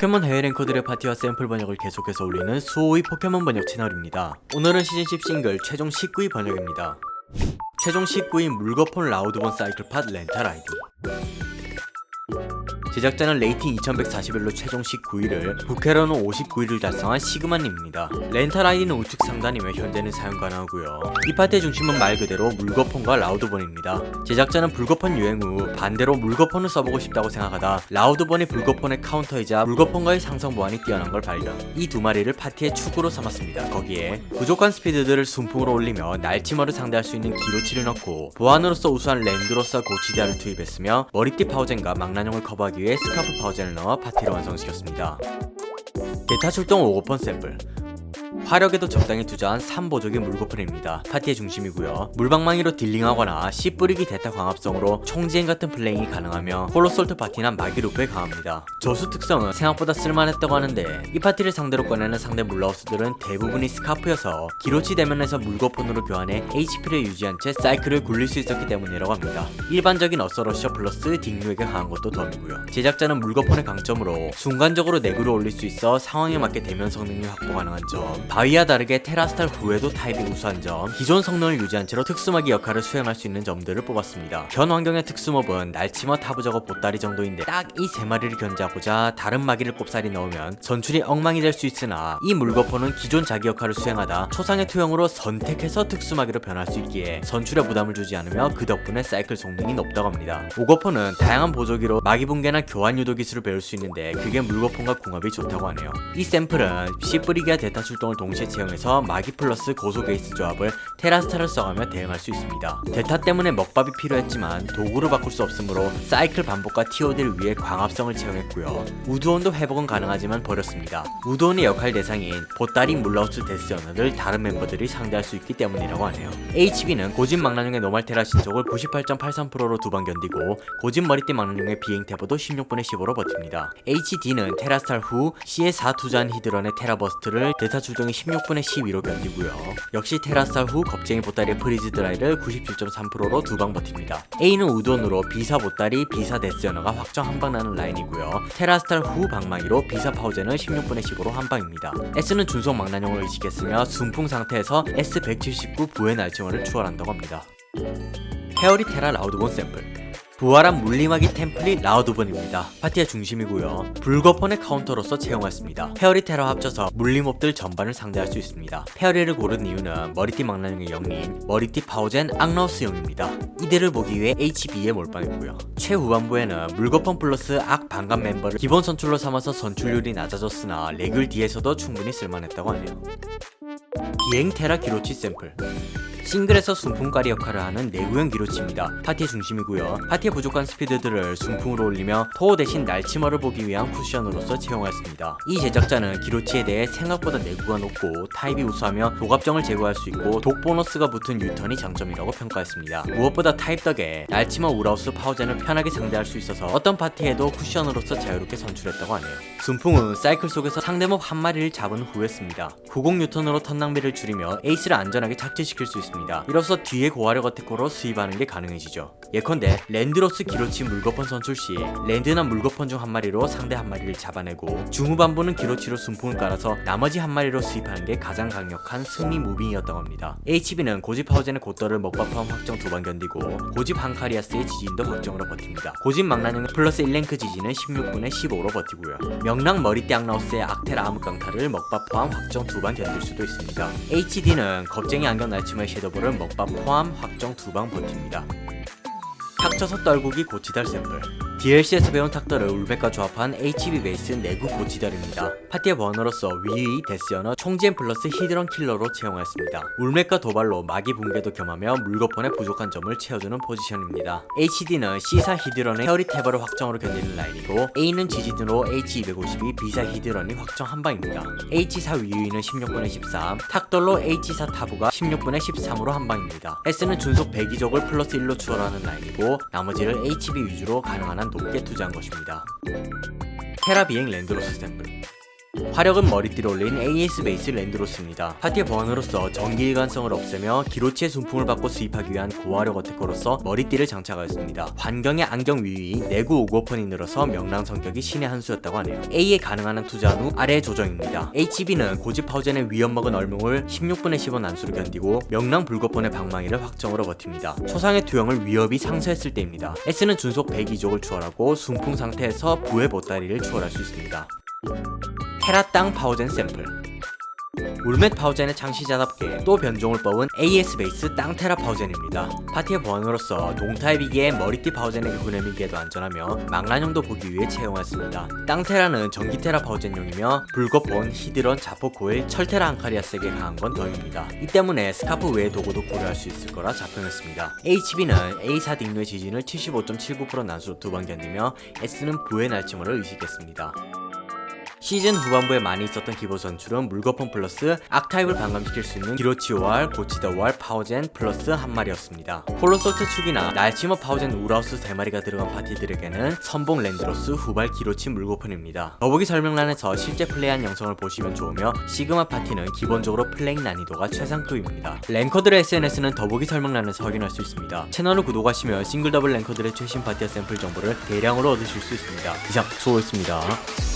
포켓몬 해외 랭커들의 파티와 샘플 번역을 계속해서 올리는 수호의 포켓몬 번역 채널입니다. 오늘은 시즌 10 싱글 최종 19위 번역입니다. 최종 19위 물거폰 라우드본 사이클팟 렌탈 아이디 제작자는 레이팅 2141로 최종 19위를 부캐로는 59위를 달성한 시그마님입니다. 렌탈 아이디는 우측 상단이며 현재는 사용 가능하고요. 이 파트의 중심은 말 그대로 물거폰과 라우드본입니다. 제작자는 불거폰 유행 후 반대로 물거폰을 써보고 싶다고 생각하다 라우드본이 불거폰의 카운터이자 물거폰과의 상성 보완이 뛰어난 걸 발견. 이 두 마리를 파티의 축으로 삼았습니다. 거기에 부족한 스피드들을 순풍으로 올리며 날치머를 상대할 수 있는 기로치를 넣고 보안으로서 우수한 랜드로서 고치자를 투입했으며 머리띠 파워젠과 망나뇽을 커버하기 위해 스카프 파워젠을 넣어 파티를 완성시켰습니다. 데타 출동 5번 샘플 화력에도 적당히 투자한 3보적인 물거품입니다. 파티의 중심이고요. 물방망이로 딜링하거나 씨 뿌리기 대타 광합성으로 총지행 같은 플레잉이 가능하며 홀로솔트 파티나 마기 루프에 강합니다. 저수 특성은 생각보다 쓸만했다고 하는데 이 파티를 상대로 꺼내는 상대 물라우스들은 대부분이 스카프여서 기로치 대면에서 물거폰으로 교환해 HP를 유지한 채 사이클을 굴릴 수 있었기 때문이라고 합니다. 일반적인 어서러셔 플러스 딩류에게 강한 것도 덤이고요. 제작자는 물거폰의 강점으로 순간적으로 내구를 올릴 수 있어 상황에 맞게 대면 성능이 확보 가능한 점, 바위와 다르게 테라스탈 후에도 타입이 우수한 점, 기존 성능을 유지한 채로 특수마기 역할을 수행할 수 있는 점들을 뽑았습니다. 현 환경의 특수몹은 날치머 타부저거 보따리 정도인데 딱 이 세 마리를 견제하고자 다른 마기를 꼽사리 넣으면 전출이 엉망이 될 수 있으나 이 물거포는 기존 자기 역할을 수행하다 초상의 투영으로 선택해서 특수마기로 변할 수 있기에 선출에 부담을 주지 않으며 그 덕분에 사이클 성능이 높다고 합니다. 오거포는 다양한 보조기로 마기 붕괴나 교환 유도 기술을 배울 수 있는데 그게 물거폰과 궁합이 좋다고 하네요. 이 샘플은 씨 뿌리기와 데타 출동을 동시에 채용해서 마기 플러스 고소 베이스 조합을 테라스타를 써가며 대응할 수 있습니다. 데타 때문에 먹밥이 필요했지만 도구를 바꿀 수 없으므로 사이클 반복과 TOD를 위해 광합성을 채용했고요. 우드온도 회복은 가능하지만 버렸습니다. 우드온의 역할 대상인 보따리 물라우스 데스 언어를 다른 멤버들이 상대할 수 있기 때문이라고 하네요. HB는 고진 망나뇽의 노말테라 신속을 98.83%로 두 번 견디고 고진 머리띠 망나뇽의 비행 태보도 16분의 15로 버팁니다. HD는 테라스탈 후 C에 4 투자한 히드런의 테라버스트를 데타 출동 이 16분의 12로 견디고요. 역시 테라스탈 후 겁쟁이 보따리의 프리즈 드라이를 97.3%로 두 방 버팁니다. A는 우돈으로 비사 보따리, 비사 데스 연어가 확정 한 방 나는 라인이고요. 테라스탈 후 방망이로 비사 파우젠을 16분의 15로 한 방입니다. S는 준속 망나뇽을 의식했으며 순풍 상태에서 S179 부의 날치원을 추월한다고 합니다. 헤어리 테라 라우드본 샘플 부활한 물리마기 템플릿 라우드본입니다. 파티의 중심이고요. 불거폰의 카운터로서 채용했습니다. 페어리 테러 합쳐서 물리몹들 전반을 상대할 수 있습니다. 페어리를 고른 이유는 머리띠 망나뇽의 영리인 머리띠 파워젠 악라우스용입니다. 이들을 보기 위해 HB에 몰빵했고요. 최후반부에는 물거폰 플러스 악 반감 멤버를 기본 선출로 삼아서 선출률이 낮아졌으나 레귤 D에서도 충분히 쓸만했다고 하네요. 비행 테라 기로치 샘플 싱글에서 순풍가리 역할을 하는 내구형 기로치입니다. 파티의 중심이고요. 파티의 부족한 스피드들을 순풍으로 올리며 토어 대신 날치머를 보기 위한 쿠션으로서 채용하였습니다. 이 제작자는 기로치에 대해 생각보다 내구가 높고 타입이 우수하며 도갑정을 제거할 수 있고 독 보너스가 붙은 유턴이 장점이라고 평가했습니다. 무엇보다 타입 덕에 날치머 우라우스 파워젠을 편하게 상대할 수 있어서 어떤 파티에도 쿠션으로서 자유롭게 선출했다고 하네요. 순풍은 사이클 속에서 상대몹 한 마리를 잡은 후에 씁니다. 90 뉴턴으로 턴 낭비를 줄이며 에이스를 안전하게 착지시킬 수 있습니다. 이로써 뒤에 고화력 어택으로 수입하는 게 가능해지죠. 예컨대 랜드로스 기로치 물거펀 선출 시 랜드나 물거펀 중 한 마리로 상대 한 마리를 잡아내고 중후반부는 기로치로 순풍을 깔아서 나머지 한 마리로 수입하는 게 가장 강력한 승리 무빙이었다고 합니다. HB는 고집 파워젠의 곧더를 포함 확정 두 번 견디고 고집 한카리아스의 지진도 확정으로 버팁니다. 고집 망나뇽 플러스 1랭크 지진은 16분에 15로 버티고요. 명랑 머리띠 악라우스의 악테라 암흑 강타를 먹바 포함 확정 두방 견딜 수도 있습니다. HD는 겁쟁이 안경 날치마 의 섀도우를 먹바 포함 확정 두 방 버팁니다. 탁쳐서 떨구기 고치달 샘플 DLC에서 배운 탁더를 울백과 조합한 HB 베이스 내구 고치달입니다. 파티의 번호로서 위의, 데스연어, 총지엔 플러스 히드런 킬러로 채용하였습니다. 울맥과 도발로 마기 붕괴도 겸하며 물거폰의 부족한 점을 채워주는 포지션입니다. HD는 C사 히드런의 헤어리 테버를 확정으로 견디는 라인이고 A는 지지드로 H252 B사 히드런이 확정 한방입니다. H4 위의는 16분의 13, 탁돌로 H4 타부가 16분의 13으로 한방입니다. S는 준속 배기적을 플러스 1로 추월하는 라인이고 나머지를 HB 위주로 가능한 한 높게 투자한 것입니다. 테라 비행 랜드로스 샘플 화력은 머리띠로 올린 AS 베이스 랜드로스입니다. 파티의 보안으로서 전기 일관성을 없애며 기로치의 순풍을 받고 수입하기 위한 고화력 어택커로서 머리띠를 장착하였습니다. 환경의 안경 위위 내구 오고펀이 늘어서 명랑 성격이 신의 한 수였다고 하네요. A에 가능한 한 투자한 후 아래 조정입니다. HB는 고집 파우젠의 위험 먹은 얼몽을 16분의 10원 난수로 견디고 명랑 불거펀의 방망이를 확정으로 버팁니다. 초상의 투영을 위협이 상쇄했을 때입니다. S는 준속 102족을 추월하고 순풍 상태에서 부의 보따리를 추월할 수 있습니다. 테라 땅 파워젠 샘플 울멧 파워젠의 창시자답게 또 변종을 뽑은 AS 베이스 땅 테라 파워젠입니다. 파티의 보안으로서 동타입이기에 머리띠 파워젠에게 구내밀기에도 안전하며 망란형도 보기 위해 채용했습니다. 땅 테라는 전기 테라 파워젠용이며 불거본, 히드런, 자포 코일, 철테라 안카리아스에게 강한 건 덩입니다. 이 때문에 스카프 외의 도구도 고려할 수 있을 거라 자평했습니다. HB는 A4 딩류의 지진을 75.79% 난수로 두 번 견디며 S는 부의 날침어를 의식했습니다. 시즌 후반부에 많이 있었던 기본 선출은 물거품 플러스 악타입을 반감시킬 수 있는 기로치오알, 고치더왈, 파워젠 플러스 한 마리였습니다. 콜로솔트 축이나 날치머 파워젠 우라우스 3마리가 들어간 파티들에게는 선봉 랜드로스 후발 기로치 물거품입니다. 더보기 설명란에서 실제 플레이한 영상을 보시면 좋으며 시그마 파티는 기본적으로 플레이 난이도가 최상급입니다. 랭커들의 SNS는 더보기 설명란에서 확인할 수 있습니다. 채널을 구독하시면 싱글 더블 랭커들의 최신 파티어 샘플 정보를 대량으로 얻으실 수 있습니다. 이상 수고했습니다.